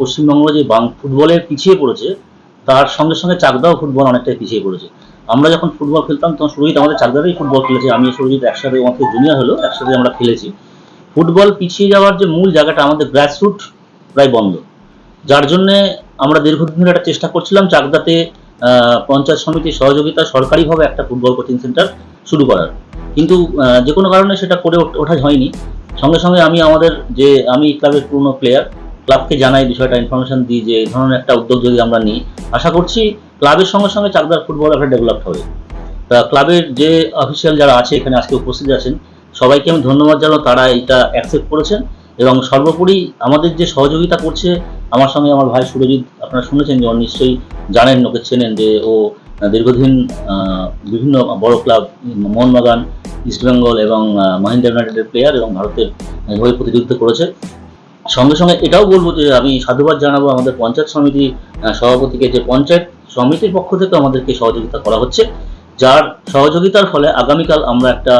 পশ্চিমবঙ্গ যে ফুটবলে পিছিয়ে পড়েছে, তার সঙ্গে সঙ্গে চাকদাও ফুটবল অনেকটাই পিছিয়ে পড়েছে। আমরা যখন ফুটবল খেলতাম, তখন সুরজিৎ আমাদের চাকদাতেই ফুটবল খেলেছে। আমি সুরজিৎ একসাথে আমাদের জুনিয়র হলো একসাথে আমরা খেলেছি। ফুটবল পিছিয়ে যাওয়ার যে মূল জায়গাটা আমাদের গ্রাসরুট প্রায় বন্ধ। যার জন্যে আমরা দীর্ঘদিন ধরে একটা চেষ্টা করছিলাম চাকদাতে পঞ্চায়েত সমিতির সহযোগিতা, সরকারিভাবে একটা ফুটবল কোচিং সেন্টার শুরু করার। কিন্তু যে কোনো কারণে সেটা করে ওঠা হয়নি। সঙ্গে সঙ্গে আমি আমাদের যে, আমি ক্লাবের পুরনো প্লেয়ার ক্লাবকে জানাই বিষয়টা ইনফরমেশন দিই যে এই ধরনের একটা উদ্যোগ যদি আমরা নিই, আশা করছি ক্লাবের সঙ্গে সঙ্গে চাকদার ফুটবল একটা ডেভেলপ হবে। তা ক্লাবের যে অফিসিয়াল যারা আছে এখানে আজকে উপস্থিত আছেন, সবাইকে আমি ধন্যবাদ জানাব, তারা এটা অ্যাকসেপ্ট করেছেন এবং সর্বোপরি আমাদের যে সহযোগিতা করছে, আমার সঙ্গে আমার ভাই সুরজিৎ, আপনারা শুনেছেন যে নিশ্চয়ই জানেন, ওকে চেনেন যে ও দীর্ঘদিন বিভিন্ন বড় ক্লাব, মোহনবাগান ইস্টবেঙ্গল এবং মাহিন্দ্রা ইউনাইটেডের প্লেয়ার এবং ভারতের হয়ে প্রতিযোগিতা করেছে। সঙ্গে সঙ্গে এটাও বলব যে আমি সাধুবাদ জানাব আমাদের পঞ্চায়েত সমিতি সভাপতিকে যে পঞ্চায়েত সমিতির পক্ষ থেকে আমাদেরকে সহযোগিতা করা হচ্ছে, যার সহযোগিতার ফলে আগামীকাল আমরা একটা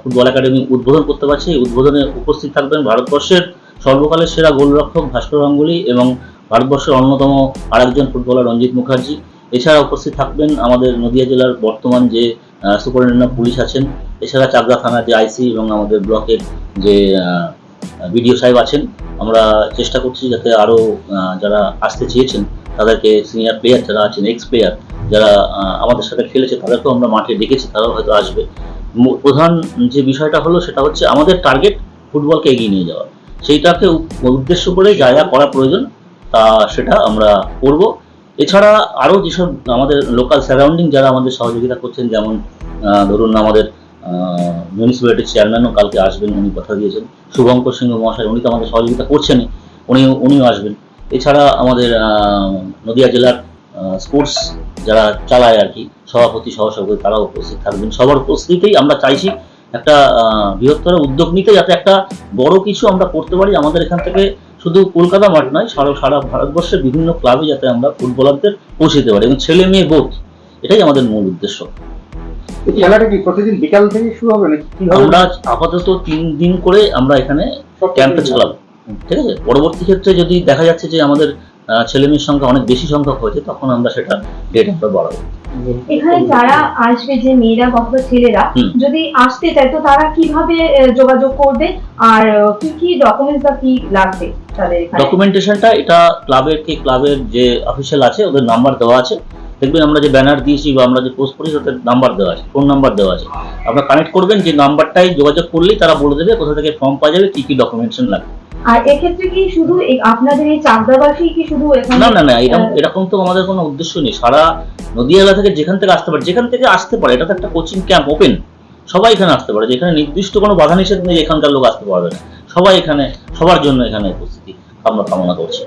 ফুটবল একাডেমি উদ্বোধন করতে পারছি। এই উদ্বোধনে উপস্থিত থাকবেন ভারতবর্ষের সর্বকালের সেরা গোলরক্ষক ভাস্কর গাঙ্গুলি এবং ভারতবর্ষের অন্যতম আরেকজন ফুটবলার রঞ্জিত মুখার্জি। এছাড়া উপস্থিত থাকবেন আমাদের নদিয়া জেলার বর্তমান যে সুপারিনটেন্ডেন্ট পুলিশ আছেন। এছাড়া চাকদা থানার যে আইসি এবং আমাদের ব্লকের যে বিডিও সাহেব আছেন। আমরা চেষ্টা করছি যাতে আরও যারা আসতে চেয়েছেন, তাদেরকে সিনিয়র প্লেয়ার যারা আছেন এক্স প্লেয়ার যারা আমাদের সাথে খেলেছে, তাদেরকেও আমরা মাঠে ডেকেছি তারাও হয়তো আসবে। প্রধান যে বিষয়টা হলো, সেটা হচ্ছে আমাদের টার্গেট ফুটবলকে এগিয়ে নিয়ে যাওয়া। সেইটাকে উদ্দেশ্য করে যা যা করা প্রয়োজন, তা সেটা আমরা করব। এছাড়া আরও যেসব আমাদের লোকাল সারাউন্ডিং যারা আমাদের সহযোগিতা করছেন, যেমন ধরুন আমাদের মিউনিসিপ্যালিটির চেয়ারম্যানও কালকে আসবেন, উনি কথা দিয়েছেন। শুভঙ্কর সিংহ মহাশয়, উনি তো আমাদের সহযোগিতা করছেন উনি, উনিও আসবেন। এছাড়া আমাদের নদিয়া জেলার স্পোর্টস যারা চালায় আর কি, সভাপতি, সহসভাপতি, তারাও উপস্থিত থাকবেন। সবার উপস্থিতিতেই আমরা চাইছি একটা বৃহত্তর উদ্যোগ নিতে, যাতে একটা বড় কিছু আমরা করতে পারি। আমাদের এখান থেকে শুধু কলকাতা মাঠ নয়, সারা সারা ভারতবর্ষের বিভিন্ন ক্লাবে যাতে আমরা ফুটবলারদের পৌঁছে দিতে পারি এবং ছেলে মেয়ে বোধ এটাই আমাদের মূল উদ্দেশ্য। এই খেলাটা কি প্রতিদিন বিকাল থেকে শুরু হবে নাকি আমরা আপাতত তিন দিন করে আমরা এখানে ক্যাম্পটা চালাবো। ঠিক আছে? পরবর্তী ক্ষেত্রে যদি দেখা যাচ্ছে যে আমাদের ছেলে মেয়ের সংখ্যা অনেক বেশি সংখ্যক হয়েছে তখন আমরা সেটা ডেট আমরা বাড়াবো। এখানে যারা আসবে যে মেয়েরা অথবা ছেলেরা যদি আসতে চায় তো তারা কীভাবে যোগাযোগ করবে? আর কি কি ডকুমেন্টস বা কি লাগবে তাদের এখানে? ডকুমেন্টেশনটা এটা ক্লাবের কি ক্লাবের যে অফিসিয়াল আছে ওদের নাম্বার দেওয়া আছে। দেখবেন আমরা যে ব্যানার দিয়েছি বা আমরা যে পোস্ট করেছি ওদের নাম্বার দেওয়া আছে ফোন নাম্বার দেওয়া আছে। আপনারা কানেক্ট করবেন যে নাম্বারটাই যোগাযোগ করলেই তারা বলে দেবে কোথা থেকে ফর্ম পাওয়া যাবে কি কি ডকুমেন্টেশন লাগবে। আর এক্ষেত্রে কি শুধু আপনাদের এই চাকদাবাসী কি শুধু না না না এরকম এরকম তো আমাদের কোনো উদ্দেশ্য নেই। সারা নদী থেকে যেখান থেকে আসতে পারে যেখান থেকে আসতে পারে এটা তো একটা কোচিং ক্যাম্প ওপেন সবাই এখানে আসতে পারে যেখানে নির্দিষ্ট কোনো বাধা নিষেধ নেই এখানকার লোক আসতে পারবে না। সবাই এখানে সবার জন্য এখানে উপস্থিতি আমরা কামনা করছি।